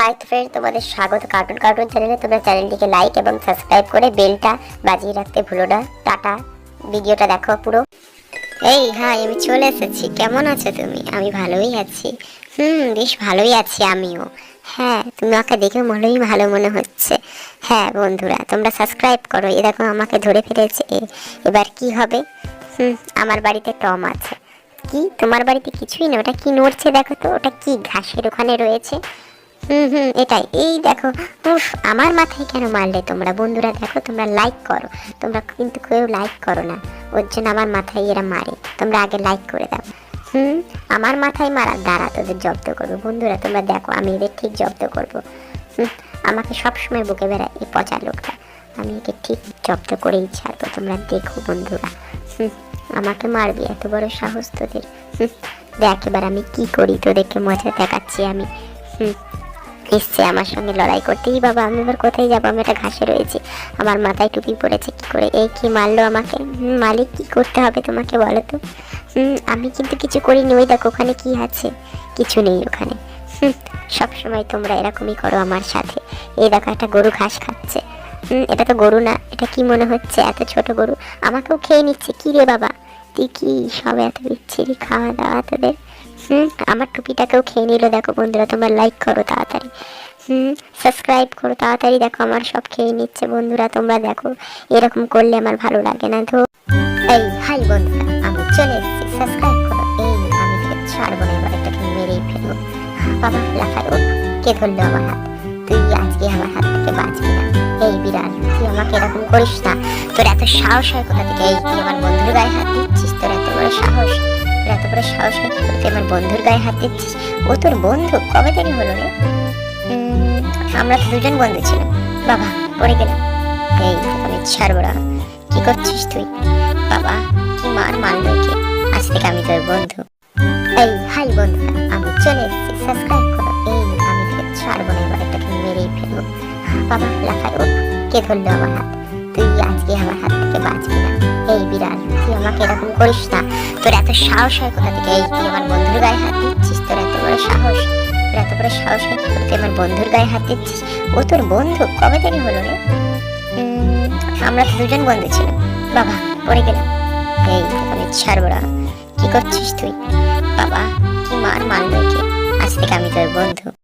Hi friend তোমাদের স্বাগত cartoon cartoon চ্যানেলে। তোমরা চ্যানেলটিকে লাইক এবং সাবস্ক্রাইব করে বেলটা বাজিয়ে রাখতে ভুলো না। টাটা। ভিডিওটা দেখো পুরো। এই হাই আমি চলে এসেছি। কেমন আছো তুমি? আমি ভালোই আছি। হুম, বেশ ভালোই আছি আমিও। হ্যাঁ তুমি আমাকে দেখে মনেই ভালো মনে হচ্ছে। হ্যাঁ বন্ধুরা, তোমরা সাবস্ক্রাইব করো। এ দেখো, আমাকে ধরে ফেলেছে। এবার কি হবে? হুম, আমার বাড়িতে টম আছে। কি? তোমার বাড়িতে কিছুই না ওটা কি নড়ছে দেখো তো? ওটা কি? ঘাসের ওখানে রয়েছে। হুম হুম, এটাই। এই দেখো, উফ, আমার মাথায় কেন মারলে তোমরা? বন্ধুরা, দেখো, তোমরা লাইক করো। তোমরা কিন্তু কেউ লাইক করো না। ওর জন্য আমার মাথায় এরা মারে। তোমরা আগে লাইক করে দাও। হুম, আমার মাথায় মারা দাঁড়া, তোদের জব্দ করব। বন্ধুরা, তোমরা দেখো, আমি এদের ঠিক জব্দ করব। হুম, আমাকে সবসময় বুকে বেড়ায় এই পচা লোকটা। আমি একে ঠিক জব্দ করেই ছাড়বো। তোমরা দেখো, বন্ধুরা। হুম, আমাকে মারবি, এত বড় সাহস তোদের। হুম, দেখ এবার আমি কি করি, তোদেরকে মজা দেখাচ্ছি আমি। হুম এসছে আমার সঙ্গে লড়াই করতেই বাবা আমি এবার কোথায় যাব? আমি একটা ঘাসে রয়েছি। আমার মাথায় টুপি পড়েছে কি করে? এই কি মারলো আমাকে? মালিক কি করতে হবে তোমাকে বলো তো? আমি কিন্তু কিছু করিনি। ওই দেখো ওখানে কি আছে? কিছু নেই ওখানে। হুম, সবসময় তোমরা এরকমই করো আমার সাথে। এই দেখো একটা গরু ঘাস খাচ্ছে। এটা তো গরু না এটা কি মনে হচ্ছে? এত ছোট গরু। আমাকেও খেয়ে নিচ্ছে। কি রে বাবা? তুই কি সব এত বিচ্ছিরি খাওয়া দাওয়া তোদের? হুম আমার টুপিটাকেও খেয়ে নিল, দেখো বন্ধুরা, তোমরা লাইক করো তাড়াতাড়ি। হুম সাবস্ক্রাইব করো তাড়াতাড়ি, দেখো আমার সব খেয়ে নিচ্ছে বন্ধুরা, তোমরা দেখো, এরকম করলে আমার ভালো লাগে না তো। এই হাই বন্ধুরা, আমি চলে এসেছি সাবস্ক্রাইব করো। এই, আমি ছাড়বো না, এবার এটাকে মেরেই ফেলব। বাবা লাফাই ও কে ধরলো আমার হাত? তুই আজকে আমার হাত থেকে বাঁচবি না। এই বিড়াল, তুই আমাকে এরকম করিস না। তোর এত সাহস হয় কোথা থেকে? এই আমার বন্ধুর গায়ে হাত দিচ্ছিস বড় সাহস হয় তুই আমার বন্ধুর গায়ে হাত দিচ্ছিস? ও তোর বন্ধু? কবে থেকে হলো রে। আমরা তো দুজন বন্ধু ছিলাম। বাবা, পড়ে গেলাম এই, আমি ছাড়বো না। কি করছিস তুই? বাবা, কি মার মারলো কে? আজ থেকে আমি তোর বন্ধু। এই, হাই বন্ধুরা আমি চলে এসেছি। সাবস্ক্রাইব করো। এই, আমি তোকে ছাড়বো না। এবার এটাকে মেরেই ফেলব। বাবা লাফাই ও কে ধরলো আমার হাত? তুই আজকে আমার হাত থেকে বাঁচবি না। এই বিড়াল, তুই আমাকে এরকম করিস না। তোর এত সাহস হয় কোথা থেকে? এই তুই আমার বন্ধুর গায়ে হাত দিচ্ছিস? তোর এত বড় সাহস? তোর এত বড় সাহস হয় তুই আমার বন্ধুর গায়ে হাত দিচ্ছিস? ও তোর বন্ধু? কবে থেকে হলো রে? আমরা তো দুজন বন্ধু ছিলাম। বাবা, পড়ে গেলাম। এই আমি ছাড়বো কি করছিস তুই? বাবা, কি মার মারলো কে আজ থেকে আমি তোর বন্ধু।